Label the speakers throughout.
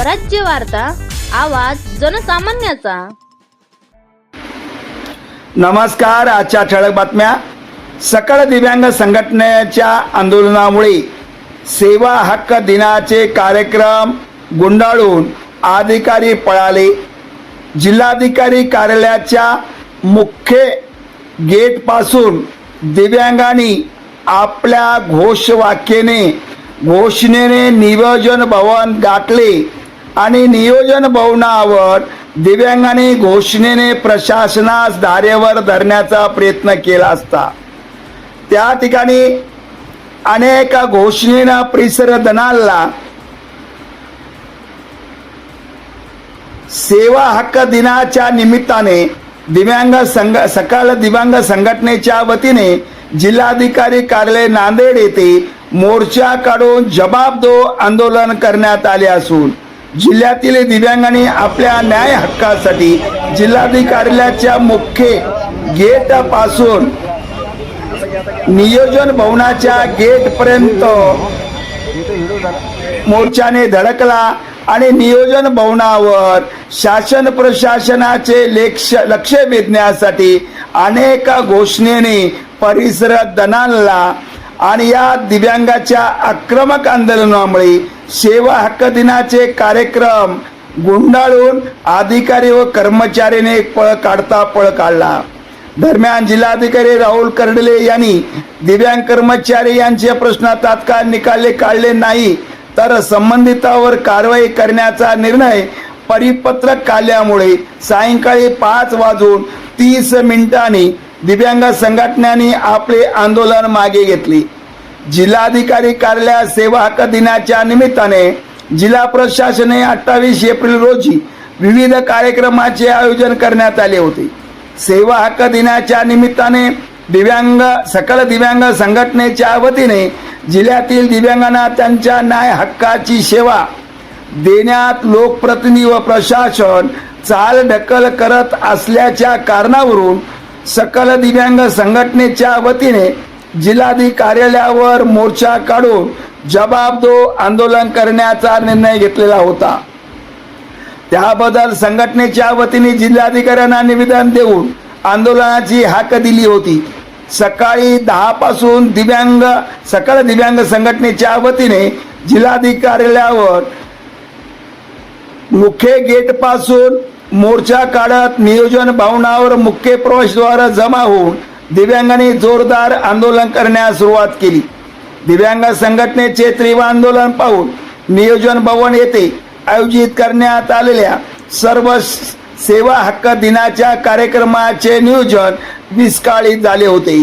Speaker 1: स्वराज्य वार्ता आवाज जनसामान्याचा.
Speaker 2: नमस्कार आजच्या ठळक बातम्या. सकळ दिव्यांग संघटनेच्या आंदोलनामुळे सेवा हक्क दिनाचे कार्यक्रम गुंडाळून अधिकारी पळाले. जिल्हाधिकारी कार्यालयाच्या मुख्य गेटपासून दिव्यांगांनी आपल्या घोषवाक्याने घोषणेने नियोजन भवन गाठले. आणि नियोजन भवनावर दिव्यांगाने घोषणेने प्रशासनास धारेवर धरण्याचा प्रयत्न केला असता. त्या ठिकाणी अनेक घोषणेनं परिसर धनाला सेवा हक्क दिनाच्या निमित्ताने दिव्यांग संघ सकाळ दिव्यांग संघटनेच्या वतीने जिल्हाधिकारी कार्यालय नांदेड येथे मोर्चा काढून जबाब दो आंदोलन करण्यात आले असून जिल्ह्यातील दिव्यांगांनी आपल्या न्याय हक्कासाठी जिल्हाधिकाऱ्याच्या मुख्य गेटपासून नियोजन भवनाच्या गेट पर्यंत मोर्चाने धडकला आणि नियोजन भवनावर शासन प्रशासनाचे लेक्ष लक्ष वेधण्यासाठी अनेक घोषणेने परिसर दणाणला आणि या दिव्यांगाच्या आक्रमक आंदोलनामुळे सेवा हक्क दिनाचे कार्यक्रम गुंडाळून अधिकारी व कर्मचाऱ्याने पळ काढता पळ काढला. दरम्यान जिल्हाधिकारी राहुल कर्डले यांनी दिव्यांग कर्मचारी यांचे प्रश्न तात्काळ निकाले काढले नाही तर संबंधितावर कारवाई करण्याचा निर्णय परिपत्रक काढल्यामुळे सायंकाळी पाच वाजून तीस मिनिटांनी दिव्यांग संघटनांनी आपले आंदोलन मागे घेतले. जिल्हाधिकारी कार्यालयात सेवा हक्क दिनाच्या निमित्ताने जिल्हा प्रशासने अठ्ठावीस एप्रिल रोजी विविध कार्यक्रमाचे आयोजन करण्यात आले होते. सेवा हक्क दिनाच्या निमित्ताने दिव्यांग सकल दिव्यांग संघटनेच्या वतीने जिल्ह्यातील दिव्यांगांना त्यांच्या न्याय हक्काची सेवा देण्यात लोकप्रतिनिधी व प्रशासन चालढकल करत असल्याच्या कारणावरून सकल दिव्यांग संघटनेच्या वतीने जिल्हाधिकारी कार्यालयावर मोर्चा काढून जबाबदो आंदोलन करण्याचा निर्णय घेतलेला होता. त्याबद्दल संघटनेच्या वतीने जिल्हाधिकाऱ्यांना निवेदन देऊन आंदोलनाची हाक दिली होती. सकाळी दहा पासून दिव्यांग सकल दिव्यांग संघटनेच्या वतीने जिल्हाधिकारी कार्यालयावर मुख्य गेटपासून मोर्चा काढत नियोजन भवनावर मुख्य प्रवेशद्वार जमा होऊन दिव्यांगांनी जोरदार आंदोलन करण्यास सुरुवात केली. दिव्यांग संघटनेचे तीव्र आंदोलन पाहून नियोजन भवन येथे आयोजित करण्यात आलेल्या सर्व सेवा हक्क दिनाच्या कार्यक्रमाचे नियोजन विस्काळीत झाले होते.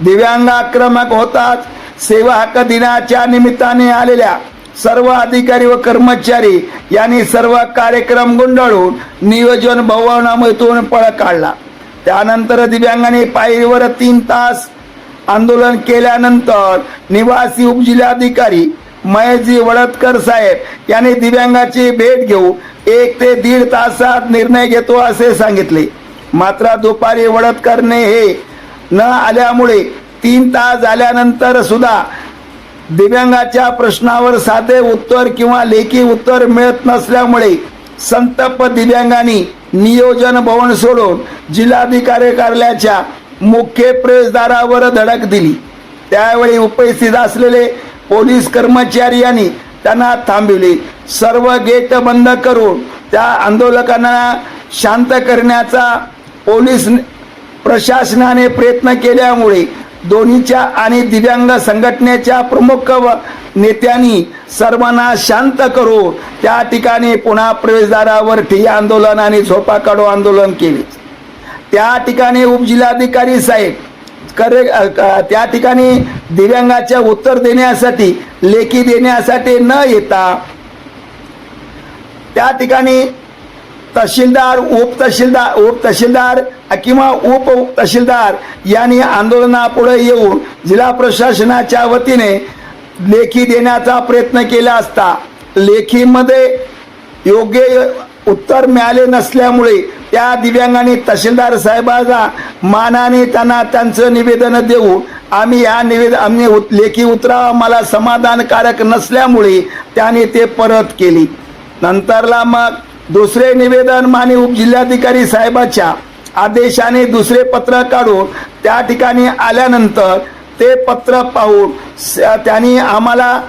Speaker 2: दिव्यांग आक्रमक होताच सेवा हक्क दिनाच्या निमित्ताने आलेल्या सर्व अधिकारी व कर्मचारी यांनी सर्व कार्यक्रम गुंडाळून नियोजन भवनामधून पळ काढला. त्यानंतर दिव्यांगाने पायरीवर तीन तास आंदोलन केल्यानंतर निवासी उपजिल्हाधिकारी महेशजी वडतकर साहेब यांनी दिव्यांगाची भेट घेऊ एक ते दीड तासात निर्णय घेतो असे सांगितले. मात्र दुपारी वडतकरने हे न आल्यामुळे तीन तास झाल्यानंतर सुद्धा दिव्यांगाच्या प्रश्नावर साधे उत्तर किंवा लेखी उत्तर मिळत नसल्यामुळे संतप्त दिव्यांगांनी नियोजन भवन सोडून जिल्हाधिकारी कार्यालयाच्या मुख्य प्रवेशद्वारावर धडक दिली. त्यावेळी उपस्थित असलेले पोलीस कर्मचारी यांनी त्यांना थांबविले. सर्व गेट बंद करून त्या आंदोलकांना शांत करण्याचा पोलीस प्रशासनाने प्रयत्न केल्यामुळे दोन्हीच्या आणि दिव्यांग संघटनेच्या प्रमुख नेत्यांनी सर्वांना शांत करू. त्या ठिकाणी पुन्हा प्रवेशद्वारावर ठिय्या आंदोलन आणि झोपा काढो आंदोलन केले. त्या ठिकाणी उपजिल्हाधिकारी साहेब करे त्या ठिकाणी दिव्यांगाच्या उत्तर देण्यासाठी लेखी देण्यासाठी न येता त्या ठिकाणी तहसीलदार उप तहसीलदार उप तहसीलदार किंवा उप तहसीलदार यांनी आंदोलनापुढे येऊन जिल्हा प्रशासनाच्या वतीने लेखी देण्याचा प्रयत्न केला असता लेखीमध्ये योग्य उत्तर मिळाले नसल्यामुळे त्या दिव्यांगाने तहसीलदार साहेबांना मानाने त्यांना त्यांचं निवेदन देऊ आम्ही या निवेदन आम्ही उत- लेखी उतराव मला समाधानकारक नसल्यामुळे त्याने ते परत केली. नंतरला मग दुसरे निवेदन माने उपजिल्हाधिकारी साहेबाच्या आदेशाने दुसरे पत्र काढून त्या ठिकाणी आल्यानंतर ते पत्र पाहून स- त्यांनी आम्हाला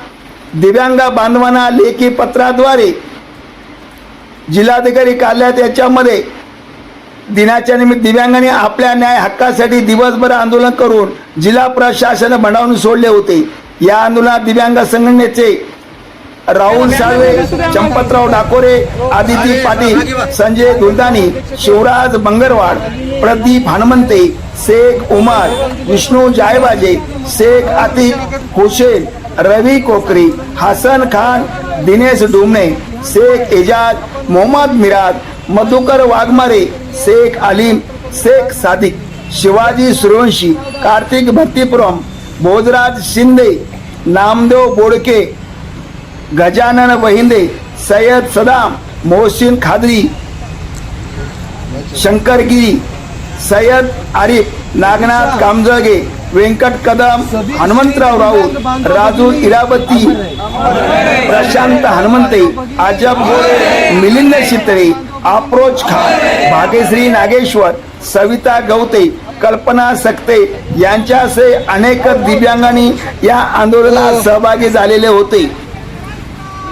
Speaker 2: दिव्यांग बांधवांना लेखी पत्राद्वारे जिल्हाधिकारी कार्यालयात याच्यामध्ये दिनाच्या निमित्त दिव्यांगाने आपल्या न्याय हक्कासाठी दिवसभर आंदोलन करून जिल्हा प्रशासन भंडावून सोडले होते. या आंदोलनात दिव्यांग संघटनेचे राहुल साळवे चंपतराव डाकोरे आदिती पाटील संजय दुर्दानी शिवराज बंगरवाड प्रदीप हनुमंते शेख उमर विष्णू जायबाजे शेख आतिक हुसेन रवी कोकरी हसन खान दिनेश डुमणे शेख एजाज मोहम्मद मिराज मधुकर वाघमारे शेख अलीम शेख सादिक शिवाजी सूर्यवंशी कार्तिक भट्टीपुरम भोजराज शिंदे नामदेव बोडके गजानन वहिंदे सय्यद सदाम मोहसिन खादरी शंकरगिरी सय्यद आरिफ नागनाथ कामजळगे व्यंकट कदम हनुमंतराव राऊत राजू इराबती प्रशांत हनुमंते अजब गोरे मिलिंद शितळे अप्रोच खान भाग्यश्री नागेश्वर सविता गवते कल्पना सक्ते यांच्यासह अनेक दिव्यांगांनी या आंदोलनात सहभागी झालेले होते.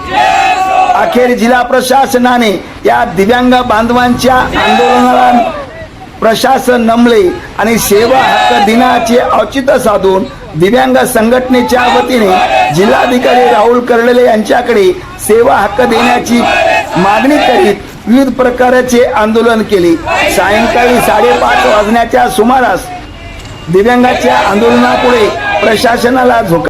Speaker 2: अखेर जिल्हा प्रशासनाने या दिव्यांग बांधवांच्या आंदोलनाला प्रशासन नमले आणि सेवा हक्क दिनाचे औचित्य साधून दिव्यांग संघटनेच्या वतीने जिल्हाधिकारी राहुल कर्डले यांच्याकडे सेवा हक्क देण्याची मागणी करीत विविध प्रकारचे आंदोलन केले. सायंकाळी साडेपाच वाजण्याच्या सुमारास दिव्यांगाच्या आंदोलनापुढे प्रशासनाला झोका